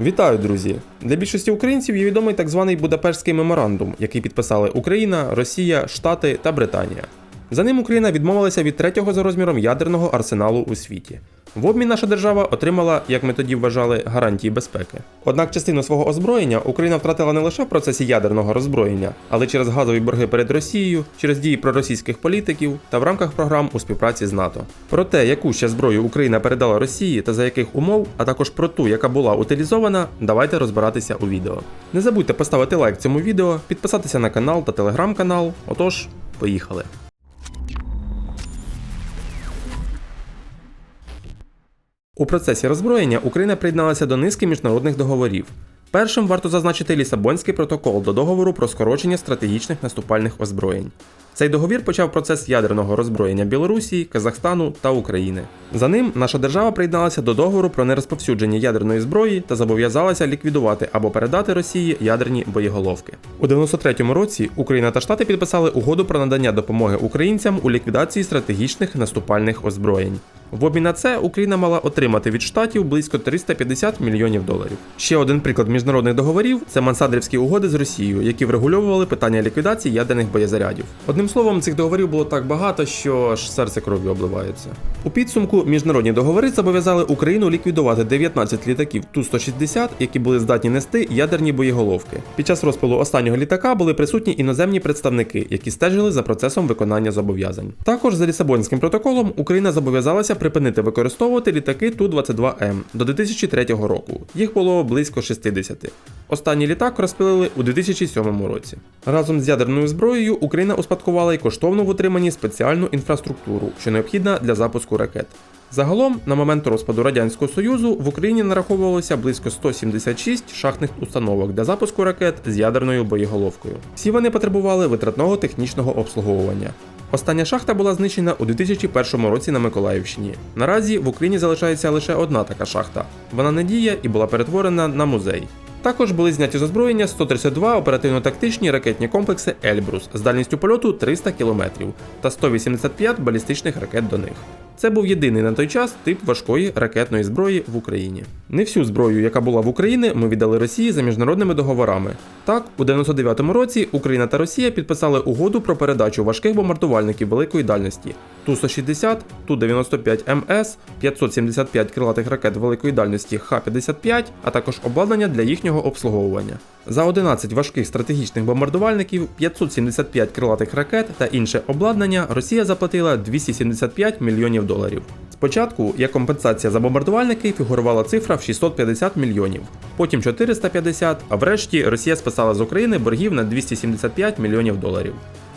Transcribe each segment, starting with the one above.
Вітаю, друзі! Для більшості українців є відомий так званий Будапештський меморандум, який підписали Україна, Росія, Штати та Британія. За ним Україна відмовилася від третього за розміром ядерного арсеналу у світі. В обмін наша держава отримала, як ми тоді вважали, гарантії безпеки. Однак частину свого озброєння Україна втратила не лише в процесі ядерного роззброєння, але через газові борги перед Росією, через дії проросійських політиків та в рамках програм у співпраці з НАТО. Про те, яку ще зброю Україна передала Росії та за яких умов, а також про ту, яка була утилізована, давайте розбиратися у відео. Не забудьте поставити лайк цьому відео, підписатися на канал та телеграм-канал. Отож, поїхали. У процесі роззброєння Україна приєдналася до низки міжнародних договорів. Першим варто зазначити Лісабонський протокол до договору про скорочення стратегічних наступальних озброєнь. Цей договір почав процес ядерного роззброєння Білорусі, Казахстану та України. За ним наша держава приєдналася до договору про нерозповсюдження ядерної зброї та зобов'язалася ліквідувати або передати Росії ядерні боєголовки. У 93-му році Україна та Штати підписали угоду про надання допомоги українцям у ліквідації стратегічних наступальних озброєнь. В обмін на це Україна мала отримати від штатів близько 350 мільйонів доларів. Ще один приклад міжнародних договорів це Мансадрівські угоди з Росією, які врегульовували питання ліквідації ядерних боєзарядів. Одним словом, цих договорів було так багато, що аж серце кров'ю обливається. У підсумку міжнародні договори зобов'язали Україну ліквідувати 19 літаків Ту-160, які були здатні нести ядерні боєголовки. Під час розпилу останнього літака були присутні іноземні представники, які стежили за процесом виконання зобов'язань. Також за Лісабонським протоколом Україна зобов'язалася припинити використовувати літаки Ту-22М до 2003 року. Їх було близько 60. Останній літак розпилили у 2007 році. Разом з ядерною зброєю Україна успадкувала й коштовну в утриманні спеціальну інфраструктуру, що необхідна для запуску ракет. Загалом, на момент розпаду Радянського Союзу в Україні нараховувалося близько 176 шахтних установок для запуску ракет з ядерною боєголовкою. Всі вони потребували витратного технічного обслуговування. Остання шахта була знищена у 2001 році на Миколаївщині. Наразі в Україні залишається лише одна така шахта. Вона не діє і була перетворена на музей. Також були зняті з озброєння 132 оперативно-тактичні ракетні комплекси Ельбрус з дальністю польоту 300 км та 185 балістичних ракет до них. Це був єдиний на той час тип важкої ракетної зброї в Україні. Не всю зброю, яка була в Україні, ми віддали Росії за міжнародними договорами. Так, у 99-му році Україна та Росія підписали угоду про передачу важких бомбардувальників великої дальності Ту-160, Ту-95 МС, 575 крилатих ракет великої дальності Х-55, а також обладнання для їхнього обслуговування. За 11 важких стратегічних бомбардувальників, 575 крилатих ракет та інше обладнання Росія заплатила 275 мільйонів доларів. Спочатку, як компенсація за бомбардувальники, фігурувала цифра в 650 мільйонів, потім 450, а врешті Росія списала з України боргів на 275 мільйонів доларів.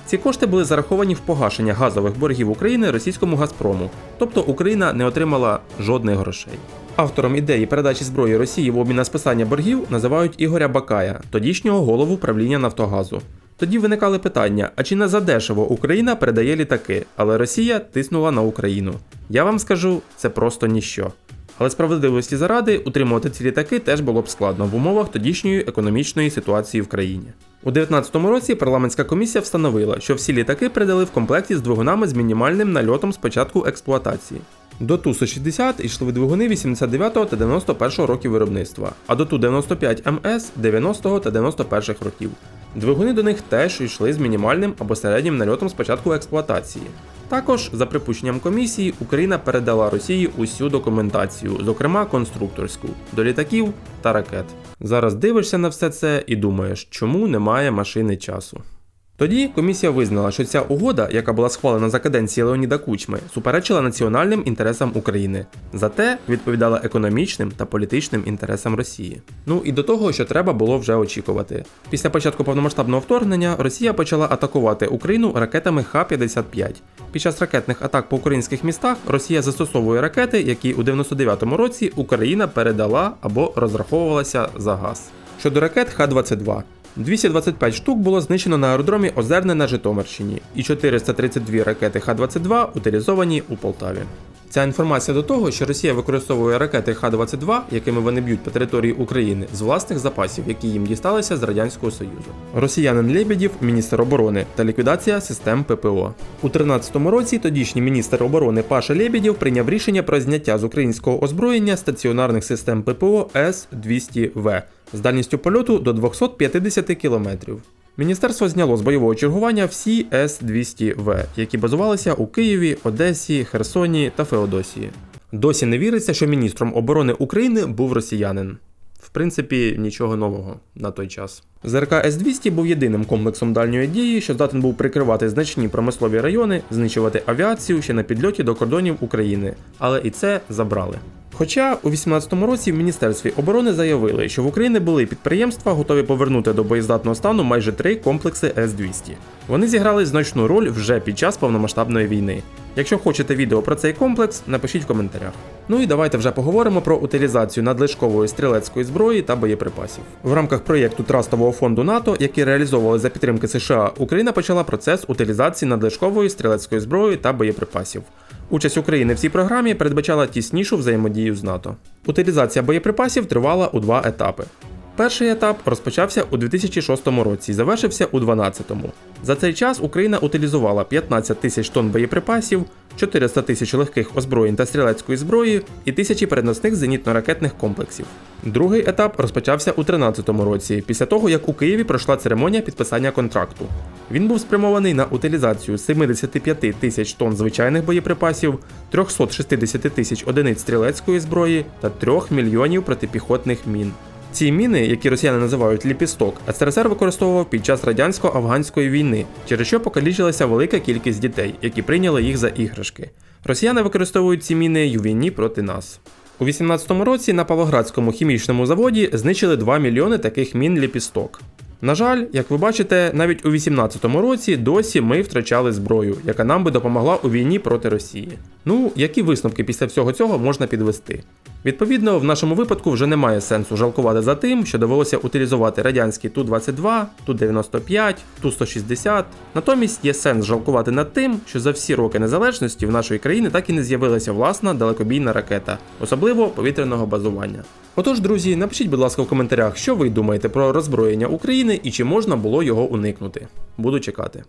Ці кошти були зараховані в погашення газових боргів України російському Газпрому, тобто Україна не отримала жодних грошей. Автором ідеї передачі зброї Росії в обмін на списання боргів називають Ігоря Бакая, тодішнього голову правління Нафтогазу. Тоді виникали питання: а чи не задешево Україна передає літаки, але Росія тиснула на Україну? Я вам скажу, це просто ніщо. Але справедливості заради утримувати ці літаки теж було б складно в умовах тодішньої економічної ситуації в країні. У 2019 році парламентська комісія встановила, що всі літаки передали в комплекті з двигунами з мінімальним нальотом з початку експлуатації. До Ту-160 йшли двигуни 89 та 91 років виробництва, а до Ту-95 МС 90 та 91 років. Двигуни до них теж йшли з мінімальним або середнім нальотом з початку експлуатації. Також, за припущенням комісії, Україна передала Росії усю документацію, зокрема конструкторську, до літаків та ракет. Зараз дивишся на все це і думаєш, чому немає машини часу. Тоді комісія визнала, що ця угода, яка була схвалена за каденції Леоніда Кучми, суперечила національним інтересам України, зате відповідала економічним та політичним інтересам Росії. Ну і до того, що треба було вже очікувати. Після початку повномасштабного вторгнення Росія почала атакувати Україну ракетами Х-55. Під час ракетних атак по українських містах Росія застосовує ракети, які у 99-му році Україна передала або розраховувалася за газ. Щодо ракет Х-22. 225 штук було знищено на аеродромі Озерне на Житомирщині, і 432 ракети Х-22 утилізовані у Полтаві. Ця інформація до того, що Росія використовує ракети Х-22, якими вони б'ють по території України, з власних запасів, які їм дісталися з Радянського Союзу. Росіянин Лебедєв, міністр оборони та ліквідація систем ППО. У 13-му році тодішній міністр оборони Паша Лебедєв прийняв рішення про зняття з українського озброєння стаціонарних систем ППО С-200В з дальністю польоту до 250 км. Міністерство зняло з бойового чергування всі С-200В, які базувалися у Києві, Одесі, Херсоні та Феодосії. Досі не віриться, що міністром оборони України був росіянин. В принципі, нічого нового на той час. ЗРК С-200 був єдиним комплексом дальньої дії, що здатен був прикривати значні промислові райони, знищувати авіацію ще на підльоті до кордонів України, але і це забрали. Хоча у 18-му році в Міністерстві оборони заявили, що в Україні були підприємства, готові повернути до боєздатного стану майже три комплекси С-200. Вони зіграли значну роль вже під час повномасштабної війни. Якщо хочете відео про цей комплекс, напишіть в коментарях. Ну і давайте вже поговоримо про утилізацію надлишкової стрілецької зброї та боєприпасів. В рамках проєкту Трастового фонду НАТО, який реалізовували за підтримки США, Україна почала процес утилізації надлишкової стрілецької зброї та боєприпасів. Участь України в цій програмі передбачала тіснішу взаємодію з НАТО. Утилізація боєприпасів тривала у два етапи. Перший етап розпочався у 2006 році і завершився у 2012. За цей час Україна утилізувала 15 тисяч тонн боєприпасів, 400 тисяч легких озброєнь та стрілецької зброї і тисячі переносних зенітно-ракетних комплексів. Другий етап розпочався у 2013 році, після того як у Києві пройшла церемонія підписання контракту. Він був спрямований на утилізацію 75 тисяч тонн звичайних боєприпасів, 360 тисяч одиниць стрілецької зброї та 3 мільйонів протипіхотних мін. Ці міни, які росіяни називають ліпісток, СРСР використовував під час радянсько-афганської війни, через що покалічилася велика кількість дітей, які прийняли їх за іграшки. Росіяни використовують ці міни й у війні проти нас. У 18-му році на Павлоградському хімічному заводі знищили 2 мільйони таких мін ліпісток. На жаль, як ви бачите, навіть у 18-му році досі ми втрачали зброю, яка нам би допомогла у війні проти Росії. Ну, які висновки після всього цього можна підвести? Відповідно, в нашому випадку вже немає сенсу жалкувати за тим, що довелося утилізувати радянські Ту-22, Ту-95, Ту-160. Натомість є сенс жалкувати над тим, що за всі роки незалежності в нашої країни так і не з'явилася власна далекобійна ракета, особливо повітряного базування. Отож, друзі, напишіть, будь ласка, в коментарях, що ви думаєте про роззброєння України і чи можна було його уникнути. Буду чекати.